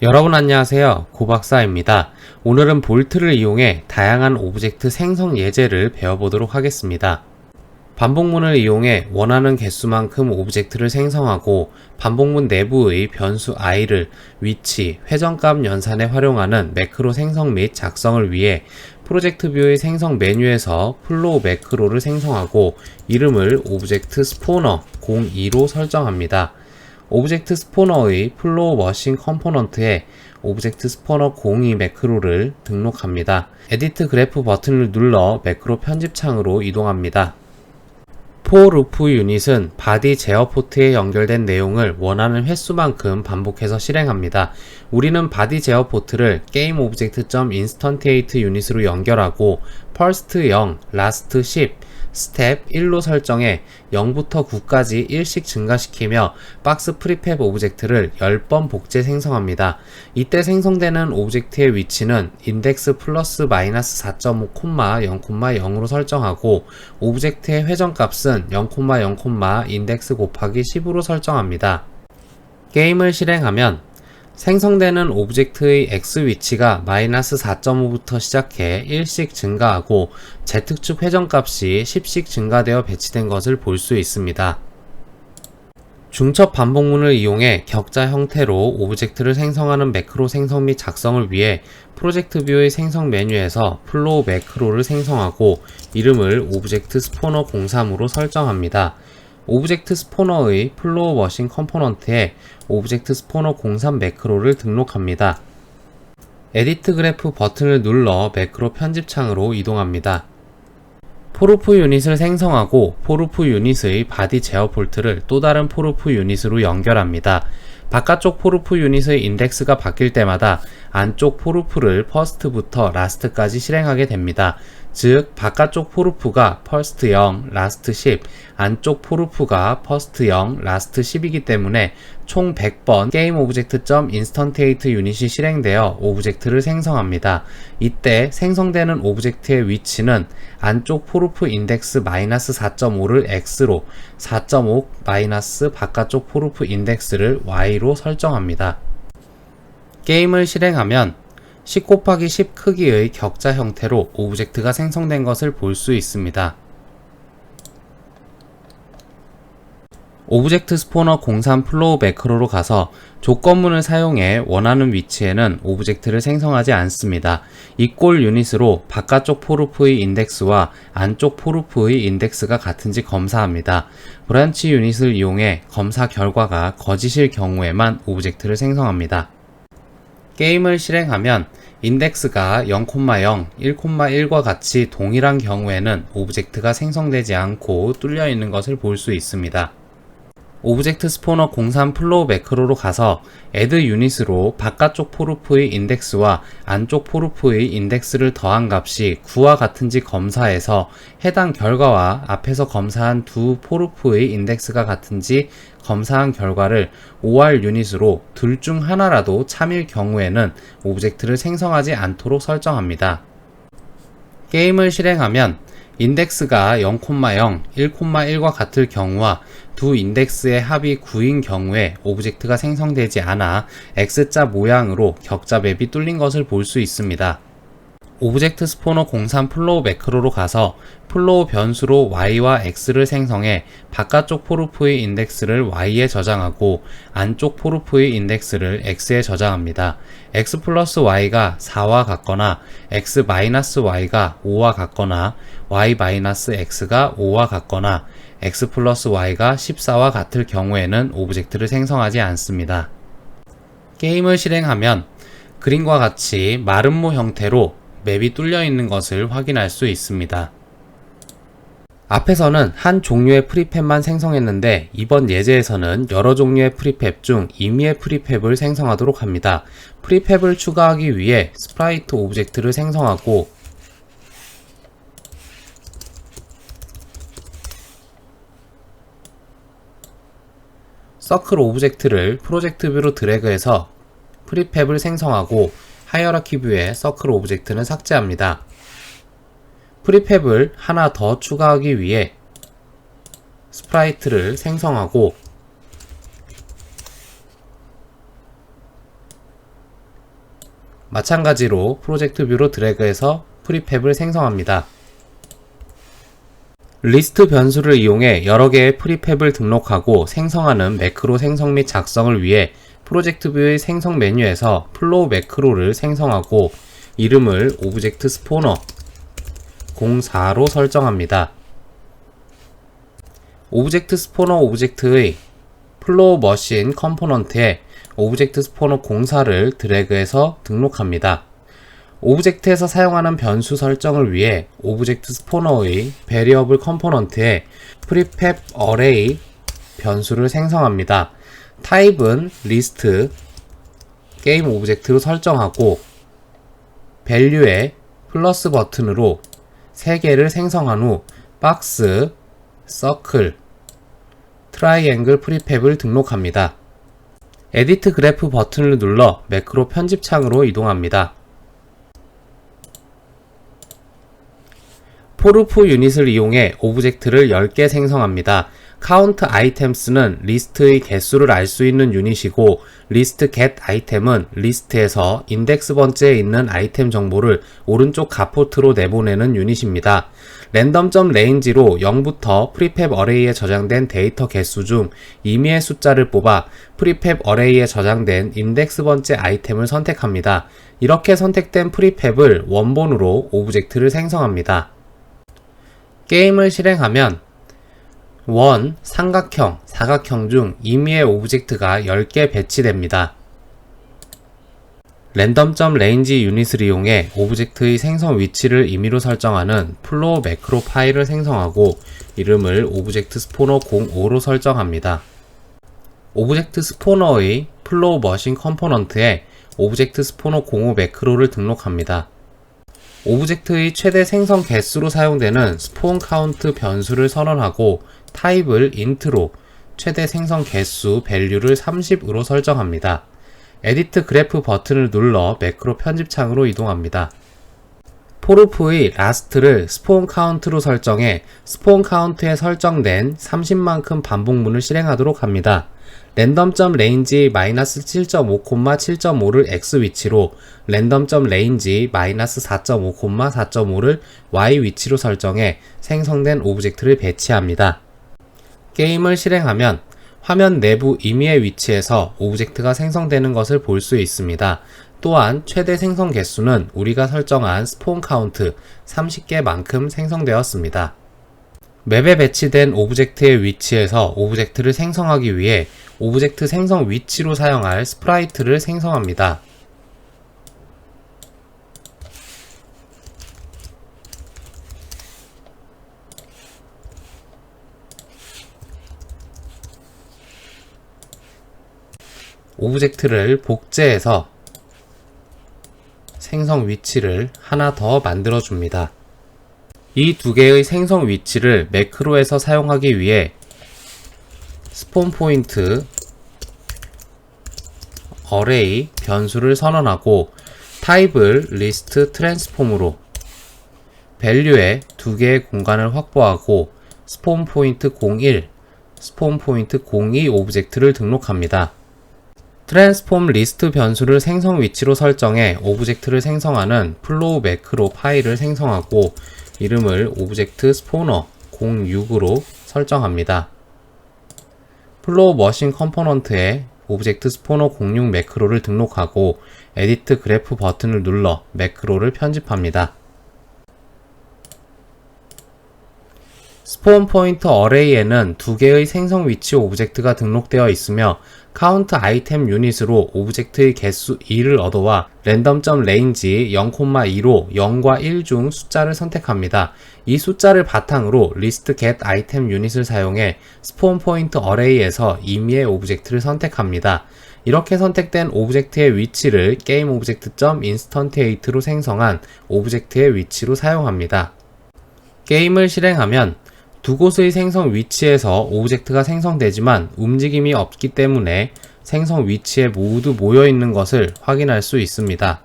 여러분 안녕하세요. 고박사입니다. 오늘은 볼트를 이용해 다양한 오브젝트 생성 예제를 배워보도록 하겠습니다. 반복문을 이용해 원하는 개수만큼 오브젝트를 생성하고 반복문 내부의 변수 i를 위치, 회전값 연산에 활용하는 매크로 생성 및 작성을 위해 프로젝트 뷰의 생성 메뉴에서 플로우 매크로를 생성하고 이름을 오브젝트 스포너 02로 설정합니다. 오브젝트 스포너의 플로우 머신 컴포넌트에 오브젝트 스포너 02 매크로를 등록합니다. 에디트 그래프 버튼을 눌러 매크로 편집 창으로 이동합니다. 포 루프 유닛은 바디 제어 포트에 연결된 내용을 원하는 횟수만큼 반복해서 실행합니다. 우리는 바디 제어 포트를 게임 오브젝트.인스턴티에이트 유닛으로 연결하고 first 0, last 10, 스텝 1로 설정해 0부터 9까지 1씩 증가시키며 박스 프리팹 오브젝트를 10번 복제 생성합니다. 이때 생성되는 오브젝트의 위치는 인덱스 플러스 마이너스 4.5 콤마 0 콤마 0으로 설정하고 오브젝트의 회전값은 0 콤마 0 콤마 인덱스 곱하기 10으로 설정합니다. 게임을 실행하면 생성되는 오브젝트의 x 위치가 마이너스 4.5부터 시작해 1씩 증가하고 z축 회전값이 10씩 증가되어 배치된 것을 볼 수 있습니다. 중첩 반복문을 이용해 격자 형태로 오브젝트를 생성하는 매크로 생성 및 작성을 위해 프로젝트 뷰의 생성 메뉴에서 플로우 매크로를 생성하고 이름을 오브젝트 스포너 03으로 설정합니다. 오브젝트 스포너의 플로우 머신 컴포넌트에 오브젝트 스포너 03 매크로를 등록합니다. 에디트 그래프 버튼을 눌러 매크로 편집 창으로 이동합니다. 포르프 유닛을 생성하고 포르프 유닛의 바디 제어 폴트를 또 다른 포르프 유닛으로 연결합니다. 바깥쪽 포르프 유닛의 인덱스가 바뀔 때마다 안쪽 포르프를 퍼스트부터 라스트까지 실행하게 됩니다. 즉 바깥쪽 포르프가 퍼스트 0, 라스트 10, 안쪽 포르프가 퍼스트 0, 라스트 10이기 때문에 총 100번 게임 오브젝트.인스턴테이트 인스턴테이트 유닛이 실행되어 오브젝트를 생성합니다. 이때 생성되는 오브젝트의 위치는 안쪽 포르프 인덱스 마이너스 4.5를 x로 4.5 마이너스 바깥쪽 포르프 인덱스를 y로 설정합니다. 게임을 실행하면 10 곱하기 10 크기의 격자 형태로 오브젝트가 생성된 것을 볼 수 있습니다. 오브젝트 스포너 03 플로우 매크로로 가서 조건문을 사용해 원하는 위치에는 오브젝트를 생성하지 않습니다. 이꼴 유닛으로 바깥쪽 포르프의 인덱스와 안쪽 포르프의 인덱스가 같은지 검사합니다. 브란치 유닛을 이용해 검사 결과가 거짓일 경우에만 오브젝트를 생성합니다. 게임을 실행하면 인덱스가 0,0, 1,1과 같이 동일한 경우에는 오브젝트가 생성되지 않고 뚫려 있는 것을 볼 수 있습니다. 오브젝트 스포너 03 플로우 매크로로 가서 add 유닛으로 바깥쪽 포르프의 인덱스와 안쪽 포르프의 인덱스를 더한 값이 9와 같은지 검사해서 해당 결과와 앞에서 검사한 두 포르프의 인덱스가 같은지 검사한 결과를 OR 유닛으로 둘 중 하나라도 참일 경우에는 오브젝트를 생성하지 않도록 설정합니다. 게임을 실행하면 인덱스가 0,0, 1,1과 같을 경우와 두 인덱스의 합이 9인 경우에 오브젝트가 생성되지 않아 X자 모양으로 격자 맵이 뚫린 것을 볼 수 있습니다. 오브젝트 스포너 03 플로우 매크로로 가서 플로우 변수로 y와 x를 생성해 바깥쪽 포르프의 인덱스를 y에 저장하고 안쪽 포르프의 인덱스를 x에 저장합니다. x 플러스 y가 4와 같거나 x 마이너스 y가 5와 같거나 y 마이너스 x가 5와 같거나 x 플러스 y가 14와 같을 경우에는 오브젝트를 생성하지 않습니다. 게임을 실행하면 그림과 같이 마름모 형태로 맵이 뚫려 있는 것을 확인할 수 있습니다. 앞에서는 한 종류의 프리팹만 생성했는데 이번 예제에서는 여러 종류의 프리팹 중 임의의 프리팹을 생성하도록 합니다. 프리팹을 추가하기 위해 스프라이트 오브젝트를 생성하고 서클 오브젝트를 프로젝트 뷰로 드래그해서 프리팹을 생성하고 하이어라키 뷰의 서클 오브젝트는 삭제합니다. 프리팹을 하나 더 추가하기 위해 스프라이트를 생성하고 마찬가지로 프로젝트 뷰로 드래그해서 프리팹을 생성합니다. 리스트 변수를 이용해 여러 개의 프리팹을 등록하고 생성하는 매크로 생성 및 작성을 위해 프로젝트 뷰의 생성 메뉴에서 플로우 매크로를 생성하고 이름을 오브젝트 스포너 04로 설정합니다. 오브젝트 스포너 오브젝트의 플로우 머신 컴포넌트에 오브젝트 스포너 04를 드래그해서 등록합니다. 오브젝트에서 사용하는 변수 설정을 위해 오브젝트 스포너의 베리어블 컴포넌트에 프리팹 어레이 변수를 생성합니다. 타입은 리스트 게임 오브젝트로 설정하고 밸류에 플러스 버튼으로 3개를 생성한 후 박스, 서클, 트라이앵글 프리팹을 등록합니다. 에디트 그래프 버튼을 눌러 매크로 편집 창으로 이동합니다. 포르프 유닛을 이용해 오브젝트를 10개 생성합니다. 카운트 아이템스는 리스트의 개수를 알 수 있는 유닛이고 리스트 get 아이템은 리스트에서 인덱스 번째에 있는 아이템 정보를 오른쪽 가포트로 내보내는 유닛입니다. 랜덤점 레인지로 0부터 프리팹 어레이에 저장된 데이터 개수 중 임의의 숫자를 뽑아 프리팹 어레이에 저장된 인덱스 번째 아이템을 선택합니다. 이렇게 선택된 프리팹을 원본으로 오브젝트를 생성합니다. 게임을 실행하면 원, 삼각형, 사각형 중 임의의 오브젝트가 10개 배치됩니다. 랜덤점 레인지 유닛을 이용해 오브젝트의 생성 위치를 임의로 설정하는 플로우 매크로 파일을 생성하고 이름을 오브젝트 스포너 05로 설정합니다. 오브젝트 스포너의 플로우 머신 컴포넌트에 오브젝트 스포너 05 매크로를 등록합니다. 오브젝트의 최대 생성 개수로 사용되는 스폰 카운트 변수를 선언하고 타입을 int로 최대 생성 개수 밸류를 30으로 설정합니다. 에디트 그래프 버튼을 눌러 매크로 편집창으로 이동합니다. 포르프의 라스트를 스폰 카운트로 설정해 스폰 카운트에 설정된 30만큼 반복문을 실행하도록 합니다. 랜덤점 레인지 마이너스 7.5, 7.5를 x 위치로 랜덤점 레인지 마이너스 4.5, 4.5를 y 위치로 설정해 생성된 오브젝트를 배치합니다. 게임을 실행하면 화면 내부 임의의 위치에서 오브젝트가 생성되는 것을 볼 수 있습니다. 또한 최대 생성 개수는 우리가 설정한 스폰 카운트 30개만큼 생성되었습니다. 맵에 배치된 오브젝트의 위치에서 오브젝트를 생성하기 위해 오브젝트 생성 위치로 사용할 스프라이트를 생성합니다. 오브젝트를 복제해서 생성 위치를 하나 더 만들어 줍니다. 이 두 개의 생성 위치를 매크로에서 사용하기 위해 스폰 포인트 어레이 변수를 선언하고 타입을 리스트 트랜스폼으로 밸류에 두 개의 공간을 확보하고 스폰 포인트 01, 스폰 포인트 02 오브젝트를 등록합니다. 트랜스폼 리스트 변수를 생성 위치로 설정해 오브젝트를 생성하는 플로우 매크로 파일을 생성하고 이름을 오브젝트 스포너 06으로 설정합니다. 플로우 머신 컴포넌트에 오브젝트 스포너 06 매크로를 등록하고 에디트 그래프 버튼을 눌러 매크로를 편집합니다. 스폰 포인트 어레이에는 두 개의 생성 위치 오브젝트가 등록되어 있으며 카운트 아이템 유닛으로 오브젝트의 개수 2를 얻어와 랜덤점 레인지 0,2로 0과 1 중 숫자를 선택합니다. 이 숫자를 바탕으로 리스트 get 아이템 유닛을 사용해 스폰 포인트 어레이에서 임의의 오브젝트를 선택합니다. 이렇게 선택된 오브젝트의 위치를 게임 오브젝트.instantiate로 생성한 오브젝트의 위치로 사용합니다. 게임을 실행하면 두 곳의 생성 위치에서 오브젝트가 생성되지만 움직임이 없기 때문에 생성 위치에 모두 모여 있는 것을 확인할 수 있습니다.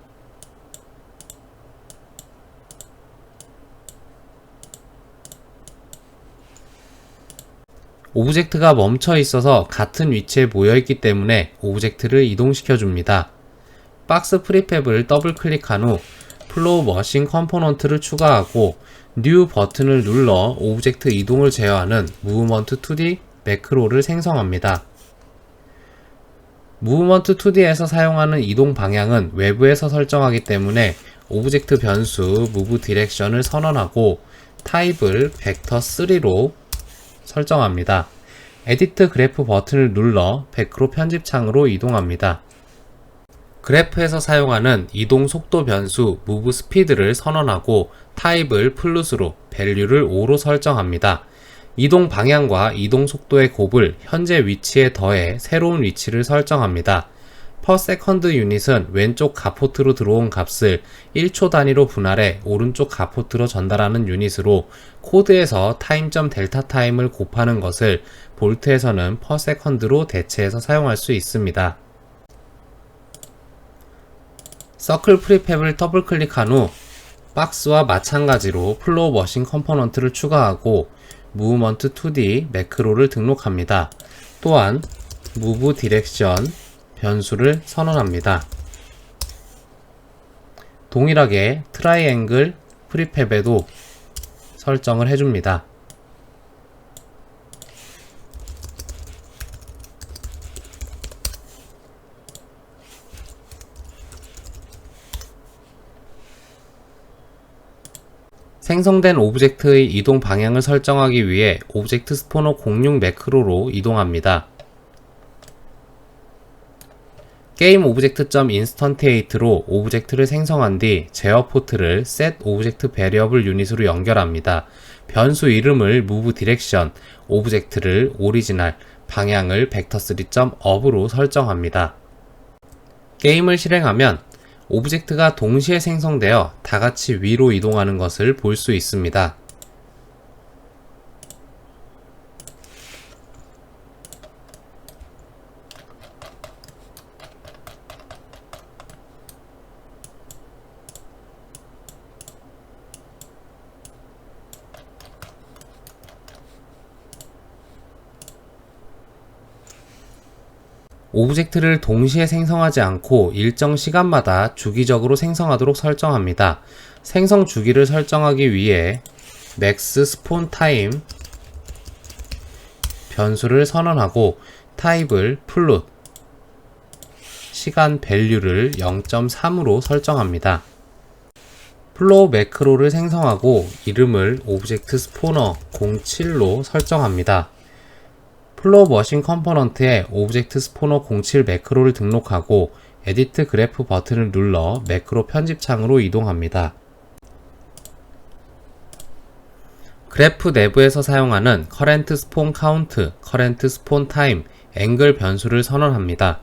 오브젝트가 멈춰 있어서 같은 위치에 모여 있기 때문에 오브젝트를 이동시켜 줍니다. 박스 프리팹을 더블 클릭한 후 플로우 머신 컴포넌트를 추가하고 뉴 버튼을 눌러 오브젝트 이동을 제어하는 무브먼트 2D 매크로를 생성합니다. 무브먼트 2D에서 사용하는 이동 방향은 외부에서 설정하기 때문에 오브젝트 변수 move 디렉션을 선언하고 타입을 벡터 3로 설정합니다. 에디트 그래프 버튼을 눌러 매크로 편집창으로 이동합니다. 그래프에서 사용하는 이동 속도 변수 move speed를 선언하고 타입을 플루스로 밸류를 5로 설정합니다. 이동 방향과 이동 속도의 곱을 현재 위치에 더해 새로운 위치를 설정합니다. per second 유닛은 왼쪽 가포트로 들어온 값을 1초 단위로 분할해 오른쪽 가포트로 전달하는 유닛으로 코드에서 타임.델타 델타 타임을 곱하는 것을 볼트에서는 per second로 대체해서 사용할 수 있습니다. 서클 프리팹을 더블 클릭한 후 박스와 마찬가지로 플로우 머신 컴포넌트를 추가하고 무브먼트 2D 매크로를 등록합니다. 또한 무브 디렉션 변수를 선언합니다. 동일하게 트라이앵글 프리팹에도 설정을 해줍니다. 생성된 오브젝트의 이동 방향을 설정하기 위해 오브젝트 스포너 06 매크로로 이동합니다. 게임 오브젝트.인스턴테이트로 오브젝트를 생성한 뒤 제어 포트를 set 오브젝트 베리어블 유닛으로 연결합니다. 변수 이름을 move direction, 오브젝트를 오리지널, 방향을 vector3.up으로 설정합니다. 게임을 실행하면 오브젝트가 동시에 생성되어 다같이 위로 이동하는 것을 볼 수 있습니다. 오브젝트를 동시에 생성하지 않고 일정 시간마다 주기적으로 생성하도록 설정합니다. 생성 주기를 설정하기 위해 max spawn time 변수를 선언하고 타입을 float 시간 밸류를 0.3으로 설정합니다. 플로우 매크로를 생성하고 이름을 오브젝트 스포너 07로 설정합니다. 플로우 머신 컴포넌트에 오브젝트 스포너 07 매크로를 등록하고 에디트 그래프 버튼을 눌러 매크로 편집창으로 이동합니다. 그래프 내부에서 사용하는 current spawn count, current spawn time, 앵글 변수를 선언합니다.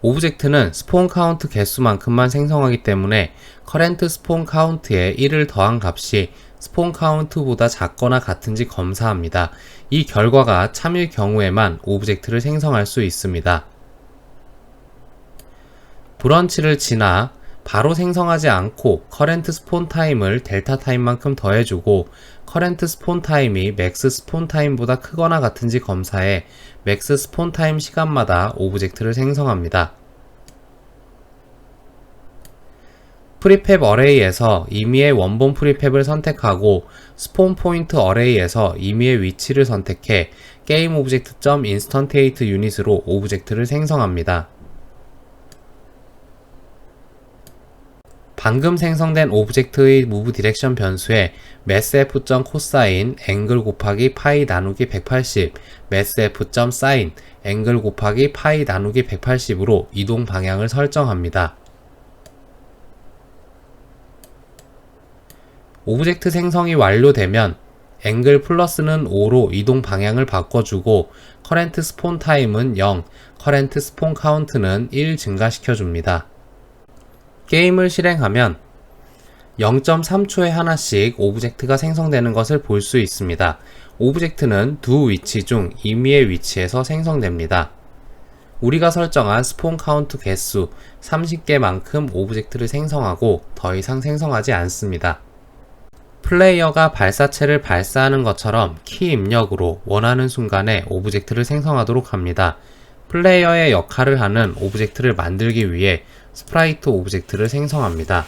오브젝트는 스폰 카운트 개수만큼만 생성하기 때문에 current spawn count에 1을 더한 값이 스폰 카운트보다 작거나 같은지 검사합니다. 이 결과가 참일 경우에만 오브젝트를 생성할 수 있습니다. 브런치를 지나 바로 생성하지 않고 커렌트 스폰 타임을 델타 타임만큼 더해주고 커렌트 스폰 타임이 맥스 스폰 타임보다 크거나 같은지 검사해 맥스 스폰 타임 시간마다 오브젝트를 생성합니다. 프리팹 어레이에서 임의의 원본 프리팹을 선택하고 스폰 포인트 어레이에서 임의의 위치를 선택해 게임 오브젝트.인스턴테이트 유닛으로 오브젝트를 생성합니다. 방금 생성된 오브젝트의 move 디렉션 변수에 massf.cosine 앵글 곱하기 파이 나누기 180, massf.sin 앵글 곱하기 파이 나누기 180으로 이동 방향을 설정합니다. 오브젝트 생성이 완료되면 앵글 플러스는 5로 이동 방향을 바꿔주고 커렌트 스폰 타임은 0, 커렌트 스폰 카운트는 1 증가시켜 줍니다. 게임을 실행하면 0.3초에 하나씩 오브젝트가 생성되는 것을 볼 수 있습니다. 오브젝트는 두 위치 중 임의의 위치에서 생성됩니다. 우리가 설정한 스폰 카운트 개수 30개만큼 오브젝트를 생성하고 더 이상 생성하지 않습니다. 플레이어가 발사체를 발사하는 것처럼 키 입력으로 원하는 순간에 오브젝트를 생성하도록 합니다. 플레이어의 역할을 하는 오브젝트를 만들기 위해 스프라이트 오브젝트를 생성합니다.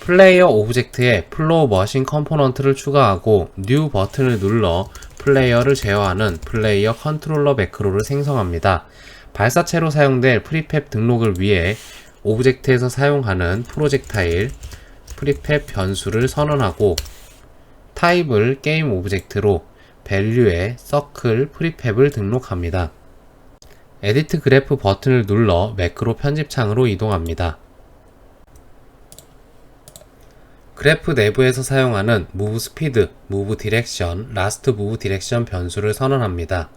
플레이어 오브젝트에 플로우 머신 컴포넌트를 추가하고 뉴 버튼을 눌러 플레이어를 제어하는 플레이어 컨트롤러 매크로를 생성합니다. 발사체로 사용될 프리팹 등록을 위해 오브젝트에서 사용하는 프로젝타일, 프리팹 변수를 선언하고 타입을 게임 오브젝트로 밸류에 서클 프리팹을 등록합니다. 에디트 그래프 버튼을 눌러 매크로 편집창으로 이동합니다. 그래프 내부에서 사용하는 move speed, move direction, last move direction 변수를 선언합니다.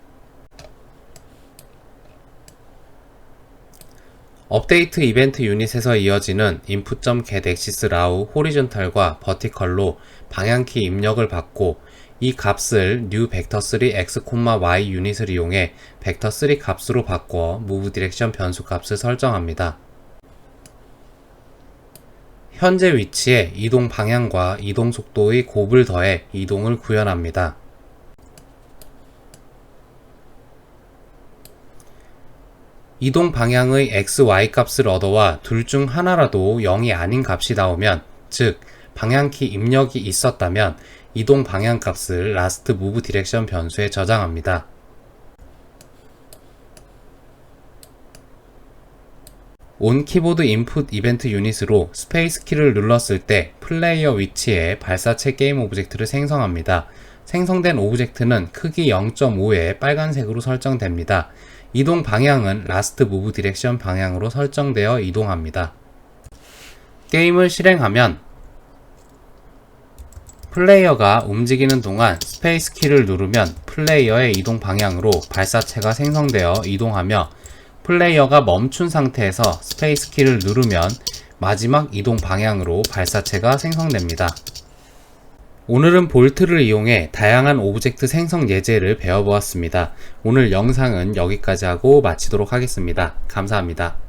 업데이트 이벤트 유닛에서 이어지는 input.get axis raw horizontal과 vertical로 방향키 입력을 받고 이 값을 new vector3 x, y 유닛을 이용해 vector3 값으로 바꿔 move direction 변수 값을 설정합니다. 현재 위치에 이동 방향과 이동 속도의 곱을 더해 이동을 구현합니다. 이동 방향의 x, y 값을 얻어와 둘 중 하나라도 0이 아닌 값이 나오면, 즉, 방향키 입력이 있었다면 이동 방향 값을 last move direction 변수에 저장합니다. 온 키보드 인풋 이벤트 유닛으로 스페이스 키를 눌렀을 때 플레이어 위치에 발사체 게임 오브젝트를 생성합니다. 생성된 오브젝트는 크기 0.5의 빨간색으로 설정됩니다. 이동 방향은 라스트 무브 디렉션 방향으로 설정되어 이동합니다. 게임을 실행하면 플레이어가 움직이는 동안 스페이스 키를 누르면 플레이어의 이동 방향으로 발사체가 생성되어 이동하며 플레이어가 멈춘 상태에서 스페이스 키를 누르면 마지막 이동 방향으로 발사체가 생성됩니다. 오늘은 볼트를 이용해 다양한 오브젝트 생성 예제를 배워보았습니다. 오늘 영상은 여기까지 하고 마치도록 하겠습니다. 감사합니다.